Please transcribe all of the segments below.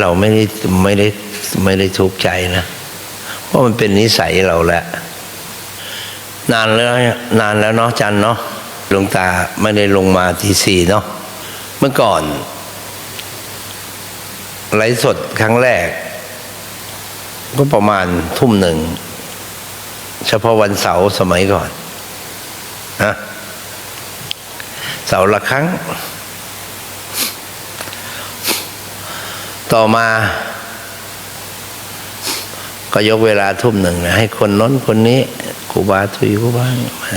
เราไม่ได้ไม่ได้ไม่ได้ทุกข์ใจนะเพราะมันเป็นนิสัยเราแหละ นานแล้วนานแล้วเนาะจันเนาะหลวงตาไม่ได้ลงมาทีสี่เนาะเมื่อก่อนไลฟ์สดครั้งแรก ก็ประมาณทุ่มหนึ่ง เฉพาะวันเสาร์สมัยก่อนนะเสาร์ละครั้ง ต่อมา ก็ยกเวลาทุ่มหนึ่งนะให้คนน้นคนนี้ครูบาทุยครูบา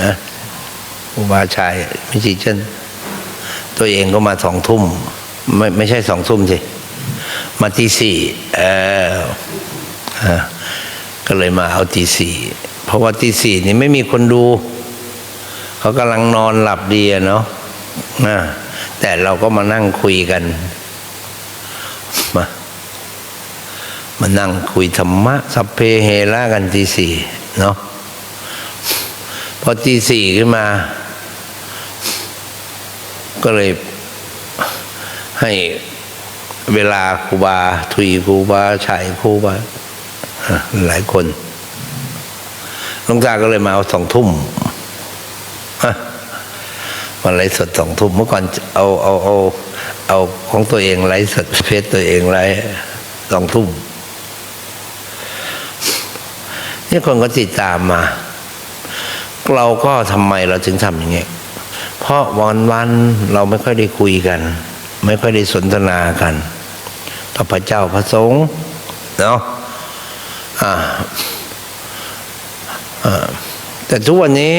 นะครูบาชายไม่ใช่เช่นตัวเองก็มาสองทุ่ม ไม่ไม่ใช่สองทุ่มสิมาตีสี่เออก็เลยมาเอาตีสี่เพราะว่าตีสี่นี่ไม่มีคนดู เขากำลังนอนหลับดีอะเนาะนะแต่เราก็มานั่งคุยกัน มามานั่งคุยธรรมะ สัพเพเฮระกันทีสี่เนาะพอทีสี่ขึ้นมา ก็เลยให้เวลาครูบาทุยครูบาชัยครูบาหลายคนลวงตาก็เลยมาเอาสองทุ่มฮะมาไลฟ์สดสองทุ่มเมื่อก่อนเอาเอาเอา เอาของตัวเองไลฟ์สดเพจตัวเองไลฟ์สองทุ่มนี่คนก็ติดตามมา เราก็ทำไมเราถึงทำอย่างเงี้ยเพราะวันวันเราไม่ค่อยได้คุยกัน ไม่ค่อยได้สนทนากันพระเจ้าพระสงฆ์เนาะอ่าแต่ทุกวันนี้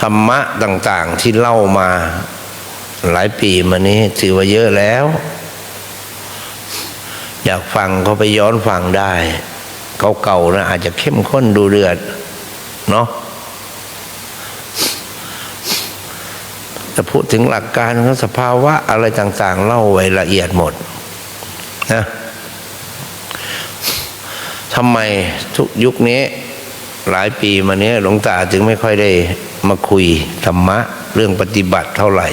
ธรรมะต่าง ๆที่เล่ามา หลายปีมานี้ถือว่าเยอะแล้ว อยากฟังก็ไปย้อนฟังได้ เก่าๆนะอาจจะเข้มข้นดูเดือด เนาะแต่พูดถึงหลักการของสภาวะอะไรต่าง ๆ เล่าไว้ละเอียดหมดนะทำไมทุกยุคนี้ หลายปีมาเนี้ยหลวงตาจึงไม่ค่อยได้มาคุยธรรมะ เรื่องปฏิบัติเท่าไหร่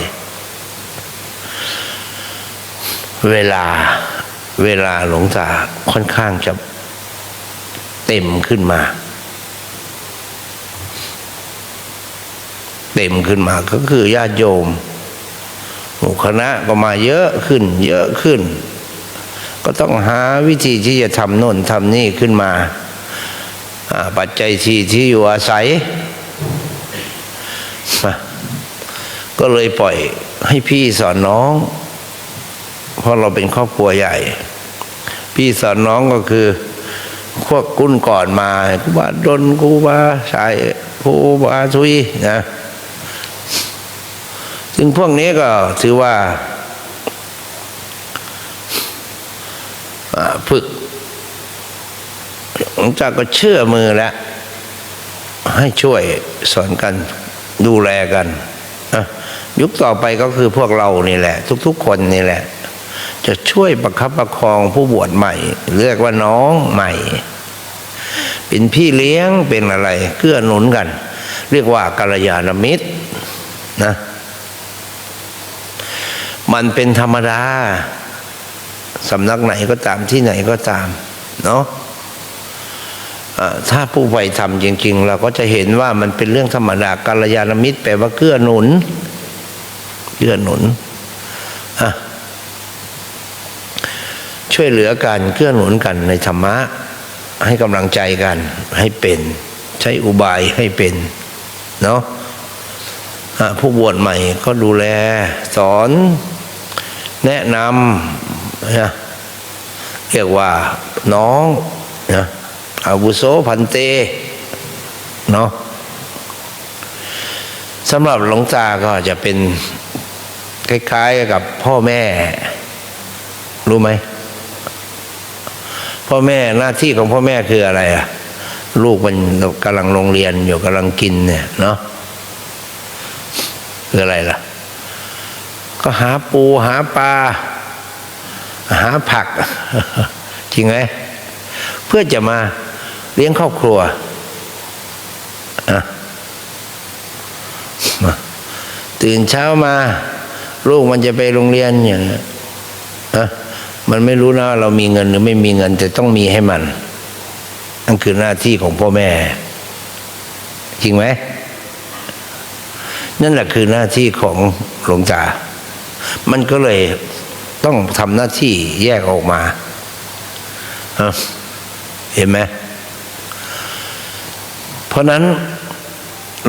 เวลาเวลาหลวงตาค่อนข้างจะเต็มขึ้นมา เต็มขึ้นมาก็คือญาติโยมหมู่คณะก็มาเยอะขึ้น เยอะขึ้น ก็ต้องหาวิธีที่จะทำโน่นทำนี่ขึ้นมา ปัจจัยที่ที่อยู่อาศัย ก็เลยปล่อยให้พี่สอนน้อง เพราะเราเป็นครอบครัวใหญ่ พี่สอนน้องก็คือพวกกุ้นก่อนมาครูบาดนครูบาชายครูบาทุยนะซึ่งพวกนี้ก็ถือว่าอ่าฝึกหลังจากก็เชื่อมือแล้ว ให้ช่วยสอนกันดูแลกัน ยุคต่อไปก็คือพวกเรานี่แหละ ทุกๆคนนี่แหละ จะช่วยประคับประคองผู้บวชใหม่ เรียกว่าน้องใหม่ เป็นพี่เลี้ยงเป็นอะไรเกื้อหนุนกัน เรียกว่ากัลยาณมิตรนะมันเป็นธรรมดาสำนักไหนก็ตามที่ไหนก็ตาม เนาะถ้าผู้ใฝ่ทำจริง ๆ เราก็จะเห็นว่ามันเป็นเรื่องธรรมดากัลยาณมิตรแปลว่าเกื้อหนุน เกื้อหนุนอะ ช่วยเหลือกันเกื้อหนุนกันในธรรมะ ให้กำลังใจกันให้เป็น ใช้อุบายให้เป็นเนาะะผู้บวชใหม่ก็ดูแล สอนแนะนำนะเรียกว่าน้องนะอาวุโสพันเตเนาะสำหรับหลวงตาก็จะเป็นคล้ายๆกับพ่อแม่ รู้ไหม พ่อแม่หน้าที่ของพ่อแม่คืออะไรอะลูกมันกำลังโรงเรียนอยู่กำลังกินเนี่ยเนาะคืออะไรล่ะ ก็หาปูหาปลาหาผัก จริงไหมเพื่อจะมาเลี้ยงครอบครัวอะตื่นเช้ามา ลูกมันจะไปโรงเรียนอย่างเงี้ยอะ มันไม่รู้นะว่าเรามีเงินหรือไม่มีเงินแต่ต้องมีให้มันนั่นคือหน้าที่ของพ่อแม่ จริงไหมนั่นแหละคือหน้าที่ของหลวงตา มันก็เลยต้องทำหน้าที่แยกออกมา เห็นไหมเพราะนั้น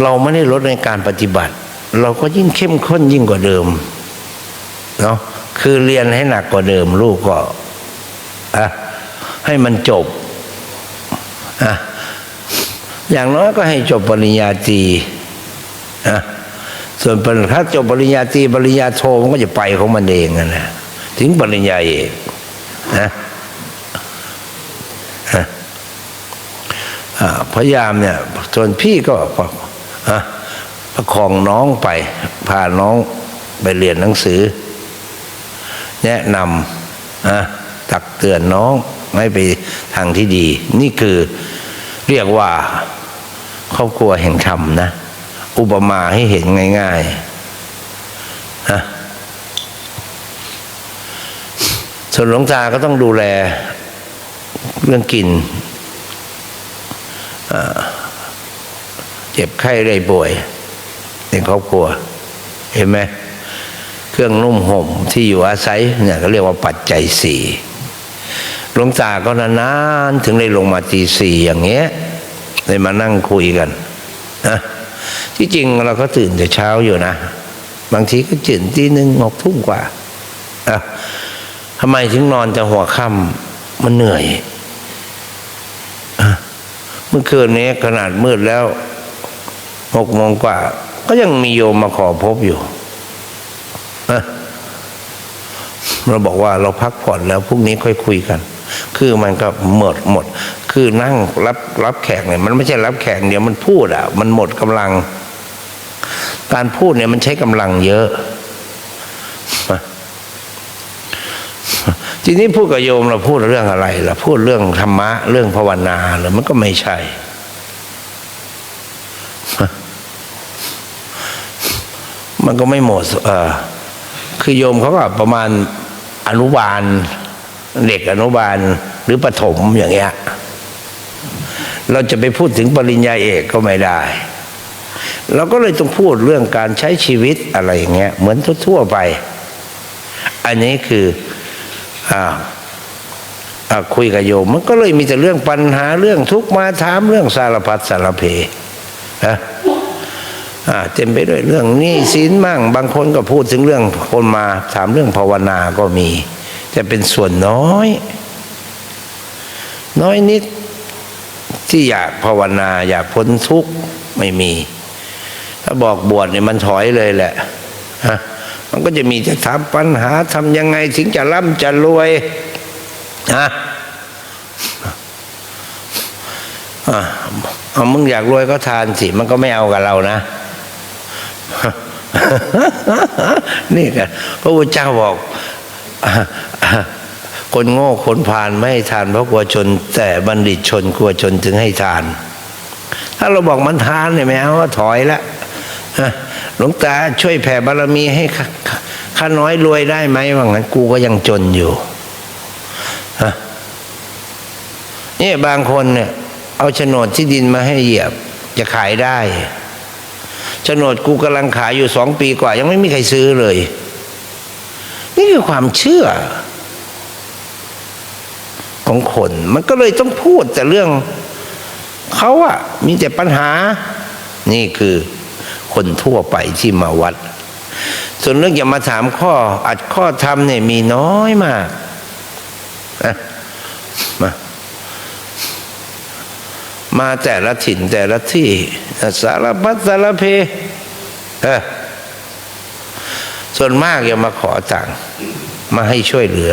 เราไม่ได้ลดในการปฏิบัติ เราก็ยิ่งเข้มข้นยิ่งกว่าเดิม เนาะ คือเรียนให้หนักกว่าเดิม ลูกก็อะให้มันจบอะอย่างน้อยก็ให้จบปริญญาตรีอะส่วนปริถ้าจบปริญญาตรีปริญญาโทมันก็จะไปของมันเองนะถึงปริญญาเอกนะพยายามเนี่ยส่วนพี่ก็อะประคองน้องไป พาน้องไปเรียนหนังสือ แนะนำอะตักเตือนน้องให้ไปทางที่ดี นี่คือเรียกว่าครอบครัวแห่งธรรมนะ อุปมาให้เห็นง่ายๆนะส่วนหลวงตาก็ต้องดูแลเรื่องกินเจ็บไข้ได้ป่วยในครอบครัว เห็นไหม เครื่องนุ่มห่มที่อยู่อาศัยเนี่ยก็เรียกว่าปัจจัยสี่หลวงตาก็นานๆถึงได้ลงมาตีสี่อย่างเงี้ยได้มานั่งคุยกันนะที่จริงเราก็ตื่นแต่เช้าอยู่นะ บางทีก็ตื่นตีหนึ่งหกทุ่มกว่าอะทำไมถึงนอนแต่หัวค่ำมันเหนื่อยเมื่อคืนนี้ขนาดมืดแล้วหกโมงกว่า ก็ยังมีโยมมาขอพบอยู่นะ เราบอกว่าเราพักผ่อนแล้วพรุ่งนี้ค่อยคุยกัน คือมันก็หมดหมด คือนั่งรับรับแขกเนี่ยมันไม่ใช่รับแขกเดี๋ยวมันพูดอะ มันหมดกำลัง การพูดเนี่ยมันใช้กำลังเยอะทีนี้พูดกับโยมเราพูดเรื่องอะไรล่ะพูดเรื่องธรรมะเรื่องภาวนาหรือมันก็ไม่ใช่มันก็ไม่หมดเออคือโยมเขาก็ประมาณ อนุบาล เด็กอนุบาลหรือประถมอย่างเงี้ยเราจะไปพูดถึงปริญญาเอกก็ไม่ได้ เราก็เลยต้องพูดเรื่องการใช้ชีวิตอะไรอย่างเงี้ยเหมือนทั่วๆไป อันนี้คืออ่าคุยกับโยมมันก็เลยมีแต่เรื่องปัญหาเรื่องทุกข์มาถามเรื่องสารพัดสารเพนะอ่า เต็มไปด้วยเรื่องนี้สินมั่ง บางคนก็พูดถึงเรื่องคนมาถามเรื่องภาวนาก็มี จะเป็นส่วนน้อย น้อยนิดที่อยากภาวนาอยากพ้นทุกข์ไม่มี ถ้าบอกบวชเนี่ยมันถอยเลยแหละฮะมันก็จะมีจะถามปัญหาทำยังไงถึงจะร่ำจะรวยฮะอะเอามึงอยากรวยก็ทานสิ มันก็ไม่เอากับเรานะ นี่กันพระพุทธเจ้าบอกคนโง่คนพาลไม่ให้ทานเพราะกลัวชน แต่บัณฑิตชนกลัวชนถึงให้ทาน ถ้าเราบอกมันทานเนี่ยไม่เอาก็ถอยละหลวงตาช่วยแผ่บารมีให้ข้าน้อยรวยได้ไหมว่างั้นกูก็ยังจนอยู่นี่บางคนเนี่ย เอาโฉนดที่ดินมาให้เหยียบจะขายได้ โฉนดกูกำลังขายอยู่สองปีกว่า ยังไม่มีใครซื้อเลย นี่คือความเชื่อ ของคน มันก็เลยต้องพูดแต่เรื่องเขาอะมีแต่ปัญหา นี่คือคนทั่วไปที่มาวัด ส่วนเรื่องอย่ามาถามข้อ อัดข้อธรรมเนี่ยมีน้อยมากนะมา มาแต่ละถิ่นแต่ละที่ สารพัดสารเพอส่วนมากย่ามาขอตังค์มาให้ช่วยเหลือ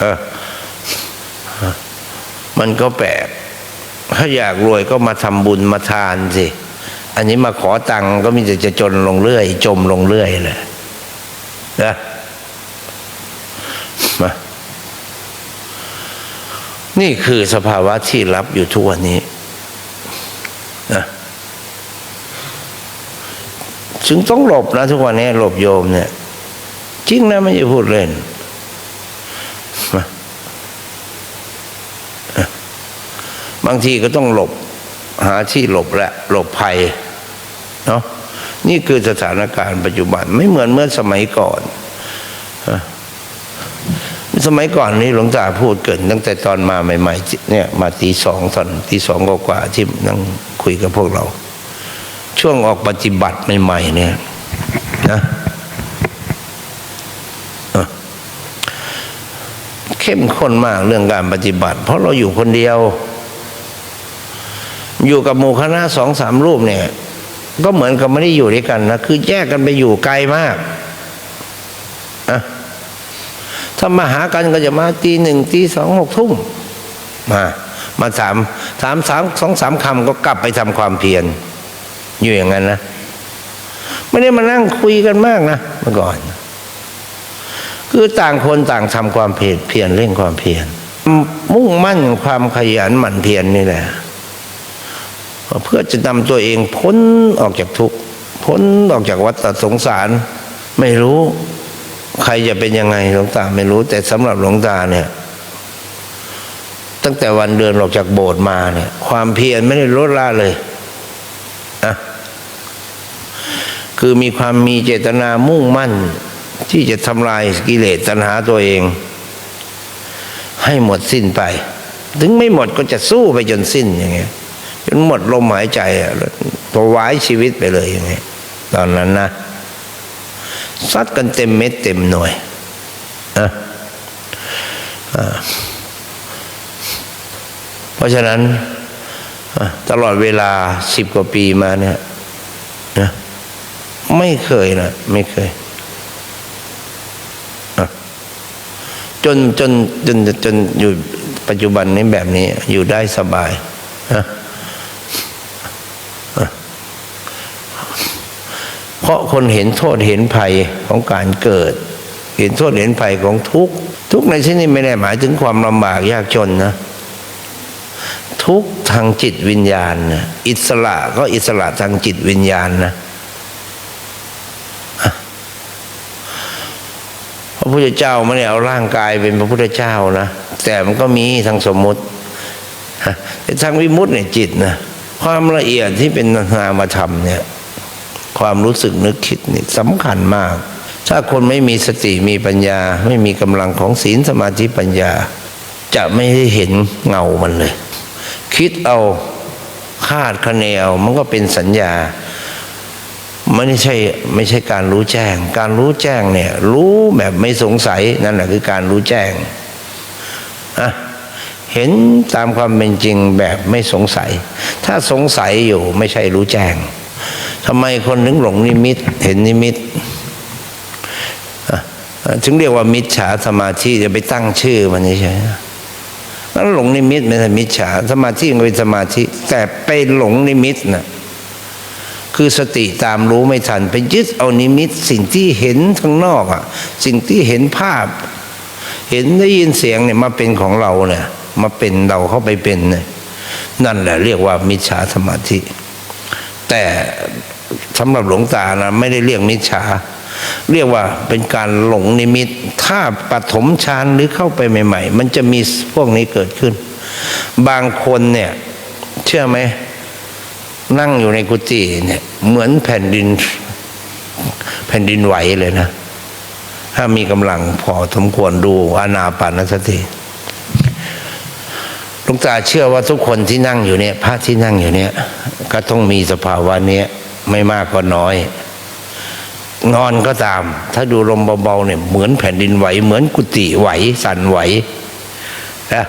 เออ มันก็แปลกถ้าอยากรวยก็มาทำบุญมาทานสิ อันนี้มาขอตังค์ก็มีแต่จะจนลงเรื่อย จมลงเรื่อยเลยนะ นี่คือสภาวะที่รับอยู่ทุกวันนี้นะจึงต้องหลบนะทุกวันนี้หลบโยมเนี่ย จริงนะไม่ใช่พูดเล่น บางทีก็ต้องหลบ หาที่หลบแหละ หลบภัยเนาะนี่คือสถานการณ์ปัจจุบันไม่เหมือนเมื่อสมัยก่อน สมัยก่อนนี้หลวงตาพูดเกินตั้งแต่ตอนมาใหม่ๆเนี่ยมาตีสองตอนตีสองกว่าที่นั่งคุยกับพวกเรา ช่วงออกปฏิบัติใหม่ๆเนี่ยนะะเข้มข้นมากเรื่องการปฏิบัติ เพราะเราอยู่คนเดียว อยู่กับหมู่คณะสองสามรูปเนี่ย ก็เหมือนกับไม่ได้อยู่ด้วยกันนะคือแยกกันไปอยู่ไกลมาก ถ้ามาหากันก็จะมาตีหนึ่งตีสองหกทุ่มมา มาสามสามสามสองสามคำก็กลับไปทำความเพียรอยู่อย่างนั้นนะไม่ได้มานั่งคุยกันมากนะเมื่อก่อน คือต่างคนต่างทำความเพียรเพียรเร่งความเพียรมุ่งมั่นความขยันหมั่นเพียรนี่แหละเพื่อจะนำตัวเองพ้นออกจากทุกข์พ้นออกจากวัฏสงสาร ไม่รู้ ใครจะเป็นยังไงหลวงตาไม่รู้ แต่สำหรับหลวงตาเนี่ย ตั้งแต่วันเดินออกจากโบสถ์มาเนี่ย ความเพียรไม่ได้ลดละเลยอะคือมีความมีเจตนามุ่งมั่น ที่จะทำลายกิเลสตัณหาตัวเอง ให้หมดสิ้นไป ถึงไม่หมดก็จะสู้ไปจนสิ้นอย่างเงี้ยจนหมดลมหายใจอะถวายชีวิตไปเลยอย่างเงี้ยตอนนั้นนะ ซัดกันเต็มเม็ดเต็มหน่วยนะเพราะฉะนั้นตลอดเวลาสิบกว่าปีมาเนี่ยนะไม่เคยนะไม่เคย จนจนจนจนอยู่ปัจจุบันนี้แบบนี้อยู่ได้สบายนะ เพราะคนเห็นโทษเห็นภัยของการเกิด เห็นโทษเห็นภัยของทุกทุกในที่นี้ไม่ได้หมายถึงความลำบากยากจนนะทุกทางจิตวิญญาณนะอิสระก็อิสระทางจิตวิญญาณนะพระพุทธเจ้าไม่ได้เอาร่างกายเป็นพระพุทธเจ้านะแต่มันก็มีทางสมมุติแต่ทางวิมุตติเนี่ยจิตนะความละเอียดที่เป็นนามธรรมเนี่ย ความรู้สึกนึกคิดนี่สำคัญมาก ถ้าคนไม่มีสติมีปัญญา ไม่มีกำลังของศีลสมาธิปัญญา จะไม่ได้เห็นเงามันเลย คิดเอาคาดคะเนเอามันก็เป็นสัญญาไม่ใช่ไม่ใช่การรู้แจ้ง การรู้แจ้งเนี่ย รู้แบบไม่สงสัยนั่นแหละคือการรู้แจ้งอะเห็นตามความเป็นจริงแบบไม่สงสัย ถ้าสงสัยอยู่ไม่ใช่รู้แจ้ง ทำไมคนถึงหลงนิมิต เห็นนิมิตถึงเรียกว่ามิจฉาสมาธิจะไปตั้งชื่อมันนี่ใช่แล้วหลงนิมิตไม่ใช่มิจฉาสมาธิมันเป็นสมาธิ แต่ไปหลงนิมิตน่ะคือสติตามรู้ไม่ทัน ไปยึดเอานิมิตสิ่งที่เห็นข้างนอกอะ สิ่งที่เห็นภาพ เห็นได้ยินเสียงเนี่ยมาเป็นของเราเนี่ยมาเป็นเราเข้าไปเป็นเนี่ยนั่นแหละเรียกว่ามิจฉาสมาธิ แต่ สำหรับหลวงตานะไม่ได้เรียกมิจฉาเรียกว่าเป็นการหลงนิมิต ถ้าปฐมฌานหรือเข้าไปใหม่ ๆ มันจะมีพวกนี้เกิดขึ้น บางคนเนี่ย เชื่อไหม นั่งอยู่ในกุฏิเนี่ย เหมือนแผ่นดิน แผ่นดินไหวเลยนะ ถ้ามีกำลังพอสมควรดูอานาปานสติหลวงตาเชื่อว่าทุกคนที่นั่งอยู่เนี่ย พระที่นั่งอยู่เนี่ย ก็ต้องมีสภาวะเนี้ย ไม่มากก็น้อยนอนก็ตาม ถ้าดูลมเบาๆเนี่ยเหมือนแผ่นดินไหว เหมือนกุฏิไหว สั่นไหวนะ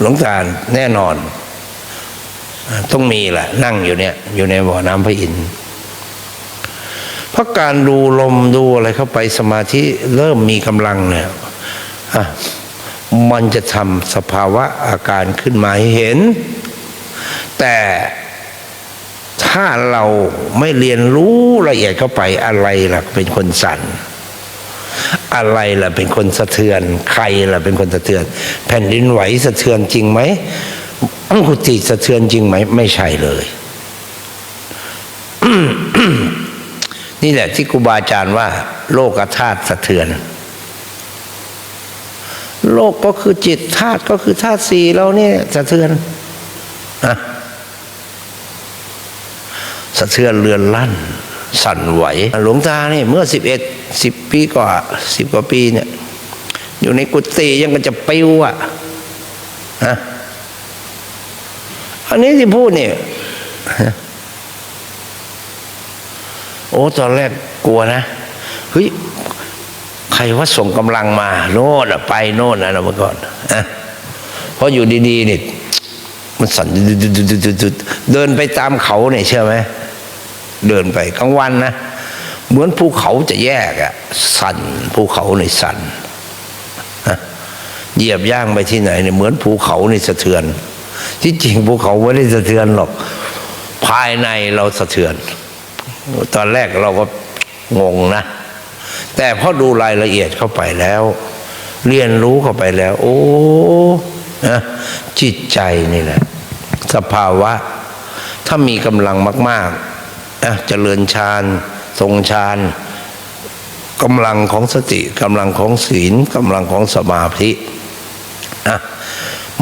หลวงตาแน่นอน ต้องมีแหละนั่งอยู่เนี่ย อยู่ในบ่อน้ำพระอินทร์เพราะการดูลมดูอะไรเข้าไปสมาธิเริ่มมีกำลังเนี่ยอะมันจะทำสภาวะอาการขึ้นมาให้เห็น แต่ ถ้าเราไม่เรียนรู้ละเอียดเข้าไปอะไรล่ะเป็นคนสั่น อะไรล่ะเป็นคนสะเทือน ใครล่ะเป็นคนสะเทือน แผ่นดินไหวสะเทือนจริงไหมอังคุติสะเทือนจริงไหม ไม่ใช่เลย นี่แหละที่ครูบาอาจารย์ว่า โลกธาตุสะเทือน โลกก็คือจิตธาตุก็คือธาตุสี่เราเนี่ยสะเทือนฮะ สะเทือนเรือนลั่น สั่นไหว หลวงตาเนี่ยเมื่อสิบเอ็ดสิบปีกว่าสิบกว่าปีเนี่ยอยู่ในกุฏิยังก็จะปิวอะฮะอันนี้ที่พูดเนี่ยโอ้ตอนแรกกลัวนะเฮ้ยใครว่าส่งกำลังมา โน่นอะไปโน่นนะเมื่อก่อนอะเพราะอยู่ดีๆนี่มันสั่นเดินไปตามเขาเนี่ยเชื่อไหม เดินไปกลางวันนะ เหมือนภูเขาจะแยกอะสั่นภูเขาในสั่นเหยียบย่างไปที่ไหนเนี่ยเหมือนภูเขาในสะเทือน ที่จริงภูเขาไม่ได้สะเทือนหรอก ภายในเราสะเทือน ตอนแรกเราก็งงนะ แต่พอดูรายละเอียดเข้าไปแล้ว เรียนรู้เข้าไปแล้ว โอ้นะจิตใจนี่แหละ สภาวะ ถ้ามีกำลังมาก ๆ เจริญฌานทรงฌานกำลังของสติกำลังของศีลกำลังของสมาธินะ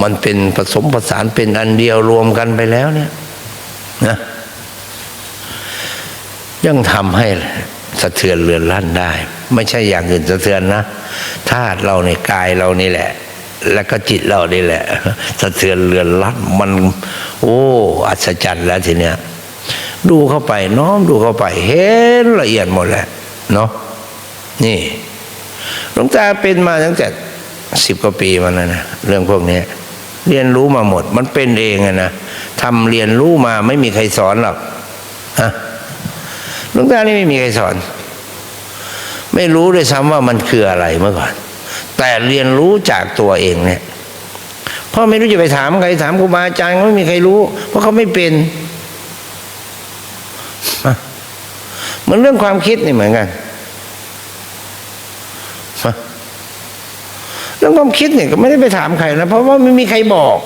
มันเป็นผสมผสานเป็นอันเดียวรวมกันไปแล้วเนี่ยนะยังทำให้สะเทือนเรือนลั่นได้ ไม่ใช่อย่างอื่นสะเทือนนะธาตุเราในกายเรานี่แหละ แล้วก็จิตเรานี่แหละ สะเทือนเรือนลั่นมัน โอ้ อัศจรรย์แล้วทีเนี้ย ดูเข้าไป น้อมดูเข้าไป เห็นละเอียดหมดแหละเนาะนี่หลวงตาเป็นมาตั้งแต่สิบกว่าปีมาแล้วนะเรื่องพวกนี้เรียนรู้มาหมด มันเป็นเองอะนะทำเรียนรู้มาไม่มีใครสอนหรอกฮะหลวงตานี่ไม่มีใครสอน ไม่รู้ด้วยซ้ำว่ามันคืออะไรเมื่อก่อน แต่เรียนรู้จากตัวเองเนี่ยพราะไม่รู้จะไปถามใครถามครูบาอาจารย์ก็ไม่มีใครรู้ เพราะเขาไม่เป็นอะเห มือนเรื่องความคิดนี่เหมือนกันเรื่องความคิดเนี่ยก็ไม่ได้ไปถามใครนะเพราะว่าไม่มีใครบอก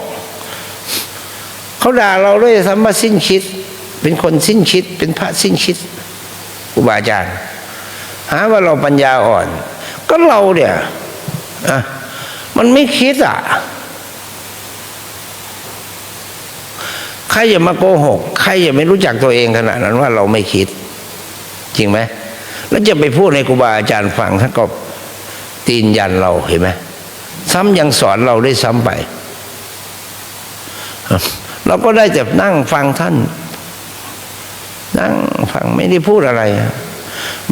เขาด่าเราด้วยซ้ำว่าสิ้นคิด เป็นคนสิ้นคิด เป็นพระสิ้นคิดครูบาจารย์หาว่าเราปัญญาอ่อน ก็เราเนี่ยอะมันไม่คิดอะใครอย่ามาโกหก ใครอย่าไม่รู้จักตัวเองขนาดนั้นว่าเราไม่คิด จริงไหมแล้วจะไปพูดให้ครูบาอาจารย์ฟังท่านก็ตีนยันเราเห็นไหมซ้ำยังสอนเราได้ซ้ำไป เราก็ได้แต่นั่งฟังท่าน นั่งฟังไม่ได้พูดอะไร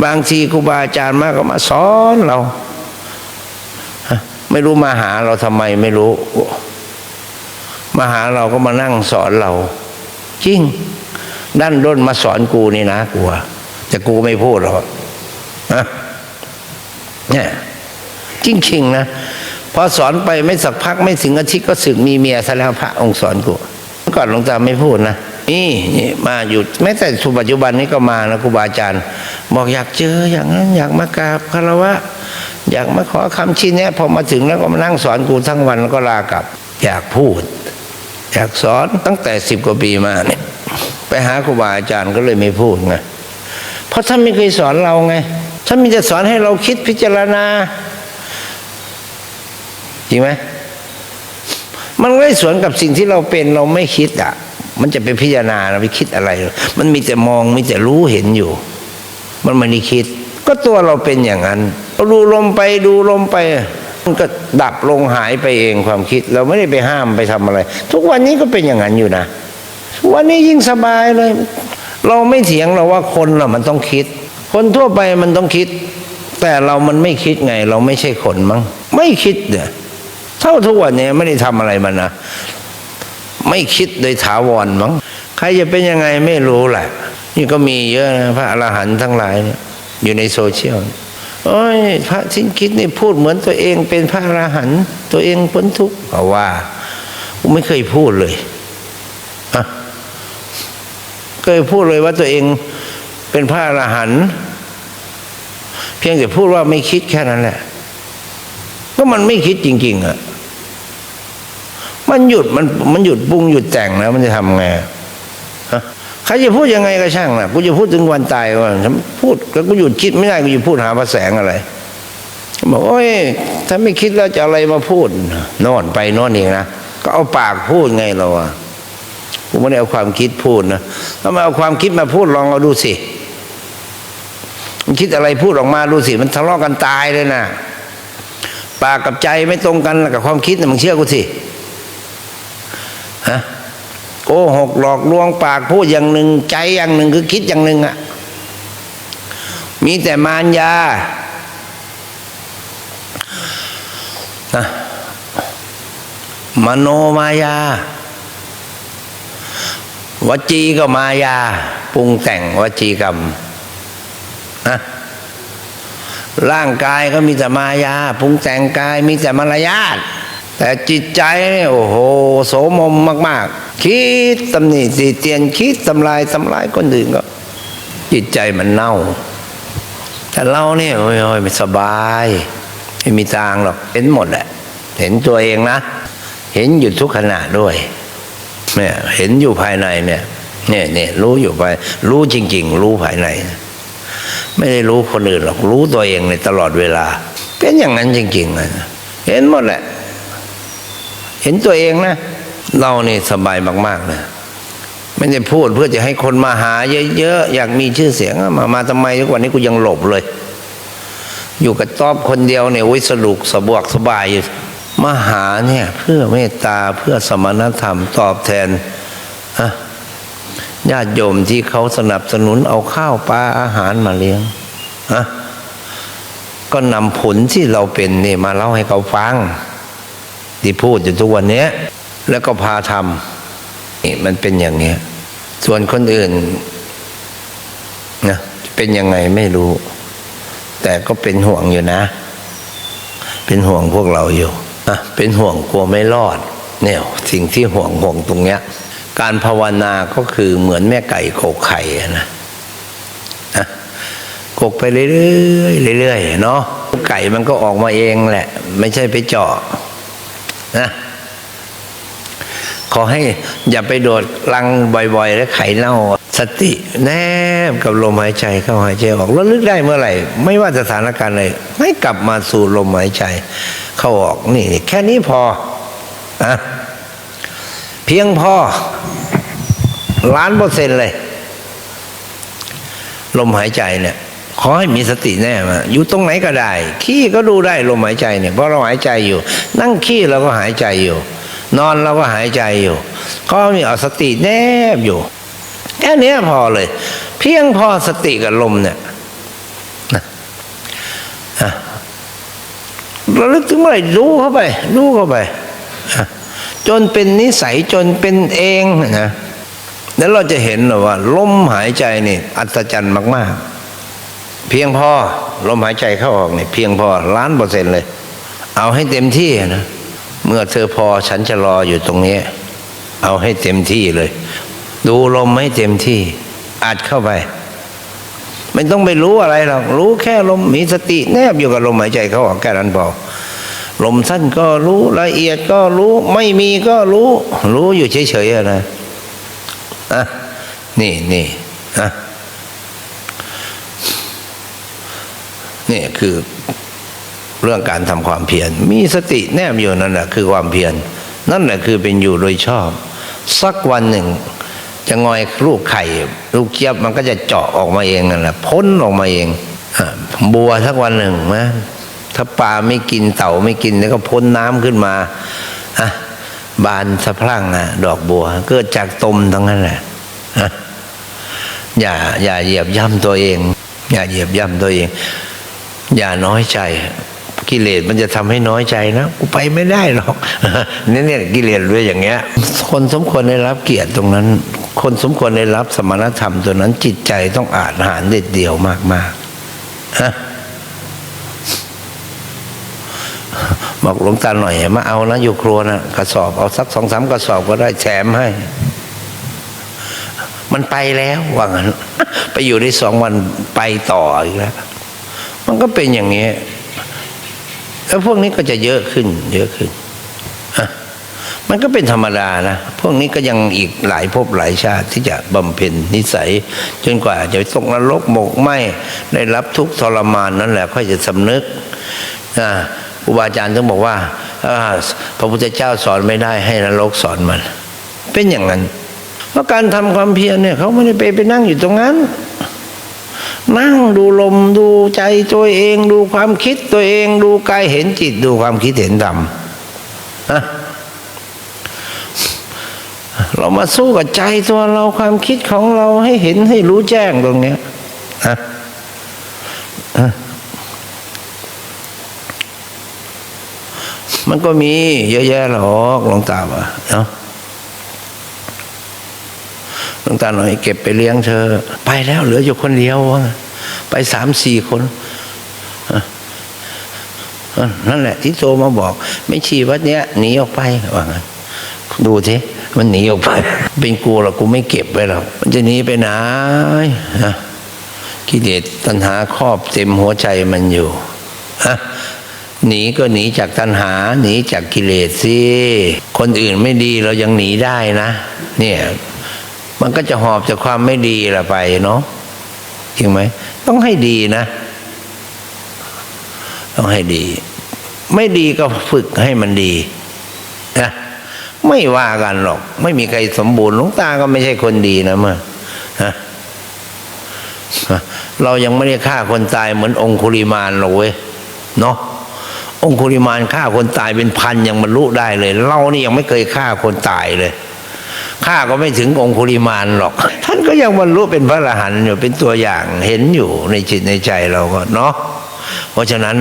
บางทีครูบาอาจารย์มาก็มาสอนเรา ไม่รู้มาหาเราทำไมไม่รู้ มาหาเราก็มานั่งสอนเรา จริง ด้านด้นมาสอนกูนี่นะกลัว แต่กูไม่พูดหรอกนะเนี่ยจริงจริงๆนะพอสอนไปไม่สักพักไม่ถึงอาทิตย์ก็สึกมีเมียซะแล้วพระองค์สอนกูเมื่อก่อนหลวงตาไม่พูดนะนี่นี่มาอยู่แม้แต่สุปัจจุบันนี้ก็มานะครูบาอาจารย์ บอกอยากเจออย่างนั้น อยากมากราบคารวะ อยากมาขอคำชี้แนะพอมาถึงแล้วก็มานั่งสอนกูทั้งวันแล้วก็ลากลับ อยากพูด อยากสอนตั้งแต่สิบกว่าปีมาเนี่ยไปหาครูบาอาจารย์ก็เลยไม่พูดไง เพราะท่านไม่เคยสอนเราไงท่านมีแต่สอนให้เราคิดพิจารณา จริงไหมมันไม่สวนกับสิ่งที่เราเป็นเราไม่คิดอะ มันจะไปพิจารณาเราไปคิดอะไร มันมีแต่มองมีแต่รู้เห็นอยู่ มันไม่ได้คิด ก็ตัวเราเป็นอย่างนั้นดูลมไปดูลมไปมันก็ดับลงหายไปเองความคิด เราไม่ได้ไปห้ามไปทำอะไร ทุกวันนี้ก็เป็นอย่างนั้นอยู่นะวันนี้ยิ่งสบายเลย เราไม่เถียงเราว่าคนน่ะมันต้องคิด คนทั่วไปมันต้องคิด แต่เรามันไม่คิดไง เราไม่ใช่คนมั้งไม่คิดเนี่ยเท่าทุกวันเนี้ไม่ได้ทำอะไรมันนะไม่คิดโดยถาวรมั้งใครจะเป็นยังไงไม่รู้แหละนี่ก็มีเยอะนะพระอรหันต์ทั้งหลายเนี่ยอยู่ในโซเชียลโอ้ยพระสิ้นคิดนี่พูดเหมือนตัวเองเป็นพระอรหันต์ตัวเองพ้นทุกข์เพราะว่าไม่เคยพูดเลย เคยพูดเลยว่าตัวเองเป็นพระอรหันต์เพียงแต่พูดว่าไม่คิดแค่นั้นแหละ ก็มันไม่คิดจริง ๆอะมันหยุดมันมันหยุดปรุงหยุดแต่งแล้วมันจะทำไงใครจะพูดยังไงก็ช่างนะกูจะพูดถึงวันตายว่าฉันพูดแล้วกูหยุดคิดไม่ได้กูจะพูดหาพระแสงอะไรบอกโอ้ยถ้าไม่คิดแล้วจะอะไรมาพูดน่นไปน่นเองนะก็เอาปากพูดไงเราอะ กูไม่ได้เอาความคิดพูดนะถ้ามาเอาความคิดมาพูดลองเอาดูสิมันคิดอะไรพูดออกมาดูสิ มันทะเลาะกันตายเลยนะปากกับใจไม่ตรงกันกับความคิดนะมึงเชื่อกูสิฮะโกหกหลอกลวงปากพูดอย่างหนึ่งใจอย่างหนึ่งคือคิดอย่างหนึ่งอะมีแต่มารยานะมโนมายา วจีก็มายาปรุงแต่งวจีกรรมนะร่างกายก็มีแต่มายาปรุงแต่งกายมีแต่มารยาทแต่จิตใจโอ้โหโสมมมาก ๆ คิดตำหนิตีเตียนคิดทำลายทำลายคนอื่นก็ จิตใจมันเน่า แต่เราเนี่ยโอ้ยไม่สบาย ไม่มีทางหรอกเห็นหมดแหละเห็นตัวเองนะ เห็นอยู่ทุกขณะด้วย เนี่ยเห็นอยู่ภายในเนี่ยเนี่ยเนี่ยรู้อยู่ภายรู้จริง ๆ รู้ภายใน ไม่ได้รู้คนอื่นหรอกรู้ตัวเองในตลอดเวลา เป็นอย่างนั้นจริงๆนะเห็นหมดแหละ เห็นตัวเองนะ เราเนี่สบายมากๆนะไม่ได้พูดเพื่อจะให้คนมาหาเยอะๆอยากมีชื่อเสียงมามาทำไมทุกวันนี้กูยังหลบเลย อยู่กับตอบคนเดียวเนี่ยวิสนุกสะบวกสบายอยู่ มหาเนี่ยเพื่อเมตตาเพื่อสมณธรรมตอบแทนฮะญาติโยมที่เขาสนับสนุนเอาข้าวปลาอาหารมาเลี้ยงฮะก็นำผลที่เราเป็นนี่มาเล่าให้เขาฟัง ที่พูดอยู่ทุกวันนี้แล้วก็พาทำนี่มันเป็นอย่างเนี้ยส่วนคนอื่นนะเป็นยังไงไม่รู้ แต่ก็เป็นห่วงอยู่นะ เป็นห่วงพวกเราอยู่ นะเป็นห่วงกลัวไม่รอด เนี่ยสิ่งที่ห่วงห่วงตรงเนี้ย การภาวนาก็คือเหมือนแม่ไก่โขกไข่นะนะโขกไปเรื่อยๆเรื่อยๆเนาะไก่มันก็ออกมาเองแหละ ไม่ใช่ไปเจาะนะ ขอให้อย่าไปโดดรังบ่อยๆ แล้วไข่เน่า สติแนบกับลมหายใจเข้าหายใจออกแล้วลึกได้เมื่อไหร่ ไม่ว่าสถานการณ์เลยให้กลับมาสู่ลมหายใจ เข้าออกนี่ แค่นี้พออะเพียงพอล้านเปอร์เซ็นต์เลย ลมหายใจเนี่ยขอให้มีสติแน่มาอยู่ตรงไหนก็ได้ ขี้ก็ดูได้ลมหายใจเนี่ยเพราะเราหายใจอยู่ นั่งขี้เราก็หายใจอยู่ นอนเราก็หายใจอยู่ ก็มีเอาสติแนบอยู่แค่นี้พอเลย เพียงพอสติกับลมเนี่ยนะอะระลึกถึงเมื่อไหร่รู้เข้าไป รู้เข้าไปจนเป็นนิสัยจนเป็นเองนะแล้วเราจะเห็นว่าลมหายใจนี่อัศจรรย์มากๆ เพียงพอลมหายใจเข้าออกนี่เพียงพอล้านเปอร์เซ็นต์เลย เอาให้เต็มที่นะ เมื่อเธอพอฉันจะรออยู่ตรงนี้ เอาให้เต็มที่เลย ดูลมให้เต็มที่อัดเข้าไป ไม่ต้องไปรู้อะไรหรอกรู้แค่ลมมีสติแนบอยู่กับลมหายใจเขาออกแค่นั้นพอลมสั้นก็รู้ละเอียดก็รู้ ไม่มีก็รู้ รู้อยู่เฉยๆอะนะอะนี่นี่อะนี่คือ เรื่องการทำความเพียรมีสติแนบอยู่นั่นแหละคือความเพียรนั่นแหละคือเป็นอยู่โดยชอบ สักวันหนึ่ง จะงอยลูกไข่ ลูกเจี๊ยบมันก็จะเจาะออกมาเองนั่นแหละพ้นออกมาเองอบัวสักวันหนึ่งนะถ้าปลาไม่กินเต่าไม่กินแล้วก็พ้นน้ำขึ้นมาอะบานสะพรั่งอะดอกบัว เกิดจากตมทั้งนั้นแหละอะอย่า อย่าเหยียบย่ำตัวเอง อย่าเหยียบย่ำตัวเอง อย่าน้อยใจ กิเลสมันจะทำให้น้อยใจนะกูไปไม่ได้หรอกนี่เนี่ยกิเลสด้วยอย่างเงี้ย คนสมควรได้รับเกียรติตรงนั้น คนสมควรได้รับสมณธรรมตัวนั้นจิตใจต้องอาจหารเด็ดเดี่ยวมากๆฮะบอกหลวงตาหน่อยมาเอานะอยู่ครัวนะกระสอบเอาสักสองสามกระสอบก็ได้แถมให้ มันไปแล้วว่างั้นไปอยู่ได้สองวันไปต่ออีกแล้ว มันก็เป็นอย่างนี้ แล้วพวกนี้ก็จะเยอะขึ้น เยอะขึ้นอะมันก็เป็นธรรมดานะ พวกนี้ก็ยังอีกหลายภพหลายชาติที่จะบำเพ็ญนิสัย จนกว่าจะตกนรกหมกไหมได้รับทุกทรมานนั่นแหละค่อยจะสำนึกอ่าครูบาอาจารย์ต้องบอกว่าพระพุทธเจ้าสอนไม่ได้ให้นรกสอนมัน เป็นอย่างนั้นราะการทำความเพียรเนี่ยเขาไม่ได้ไปไปนั่งอยู่ตรงนั้น นั่งดูลมดูใจตัวเอง ดูความคิดตัวเองดูกายเห็นจิต ดูความคิดเห็นธรรมนะเรามาสู้กับใจตัวเราความคิดของเราให้เห็นให้รู้แจ้งตรงเนี้ยนะมันก็มีเยอะแยะหรอกหลวงตาว่าเนาะ หลวงตาหน่อยเก็บไปเลี้ยงเธอ ไปแล้วเหลืออยู่คนเดียววะไปสามสี่คนนั่นแหละ ที่โทรมาบอก ไม่ชีวัดเนี้ยหนีออกไปว่างั้นดูสิมันหนีออกไป เป็นกูหรอกกูไม่เก็บไว้หรอกมันจะหนีไปไหนนะกิเลสตัณหาครอบเต็มหัวใจมันอยู่ฮะหนีก็หนีจากตัณหา หนีจากกิเลสสิคนอื่นไม่ดีเรายังหนีได้นะ เนี่ย มันก็จะหอบจากความไม่ดีละไปเนาะจริงไหม ต้องให้ดีนะ ต้องให้ดี ไม่ดีก็ฝึกให้มันดีนะไม่ว่ากันหรอก ไม่มีใครสมบูรณ์หลวงตาก็ไม่ใช่คนดีนะเมื่อฮะเรายังไม่ได้ฆ่าคนตายเหมือนองคุลิมานหรอกเว้ยเนาะองคุลิมานฆ่าคนตายเป็นพันยังบรรลุได้เลย เรานี่ยังไม่เคยฆ่าคนตายเลย ฆ่าก็ไม่ถึงองคุลิมานหรอก ท่านก็ยังบรรลุเป็นพระอรหันต์อยู่เป็นตัวอย่างเห็นอยู่ในจิตในใจเราก็เนาะเพราะฉะนั้น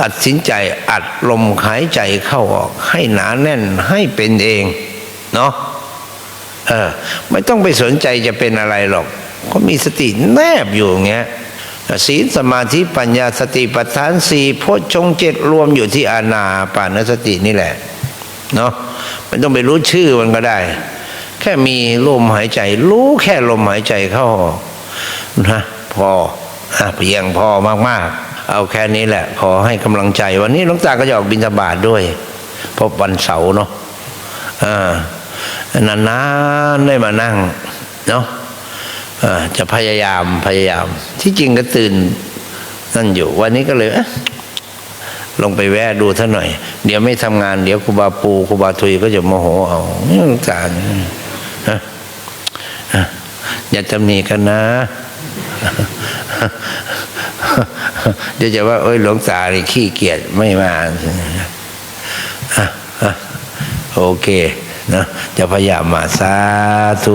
ตัดสินใจอัดลมหายใจเข้าออกให้หนาแน่นให้เป็นเองเนาะเออไม่ต้องไปสนใจจะเป็นอะไรหรอกก็มีสติแนบอยู่อย่างเงี้ยศีลสมาธิปัญญาสติปัฏฐานสี่โพชฌงค์เจ็ดรวมอยู่ที่อานาปานสตินี่แหละเนาะไม่ต้องไปรู้ชื่อมันก็ได้ ค่มีลมหายใจ รู้แค่ลมหายใจเข้าออกนะพออะเพียงพอมากๆ เอาแค่นี้แหละ ขอให้กำลังใจ วันนี้หลวงตาก็จะออกบิณฑบาตด้วยเพราะวันเสาร์เนาะอ่านานๆได้มานั่ง เนาะอ่าจะพยายามพยายาม ที่จริงก็ตื่นนั่นอยู่ วันนี้ก็เลยเอ๊ะลงไปแวะดูท่านหน่อย เดี๋ยวไม่ทำงาน เดี๋ยวครูบาปูครูบาทุยก็จะโมโหเอาลวงตา นะฮะอย่าตำหนิกันนะ เดี๋ยวจะว่า เอ้ยหลวงตานี่ขี้เกียจไม่มาโอเคนะจะพยายามมาสาธุ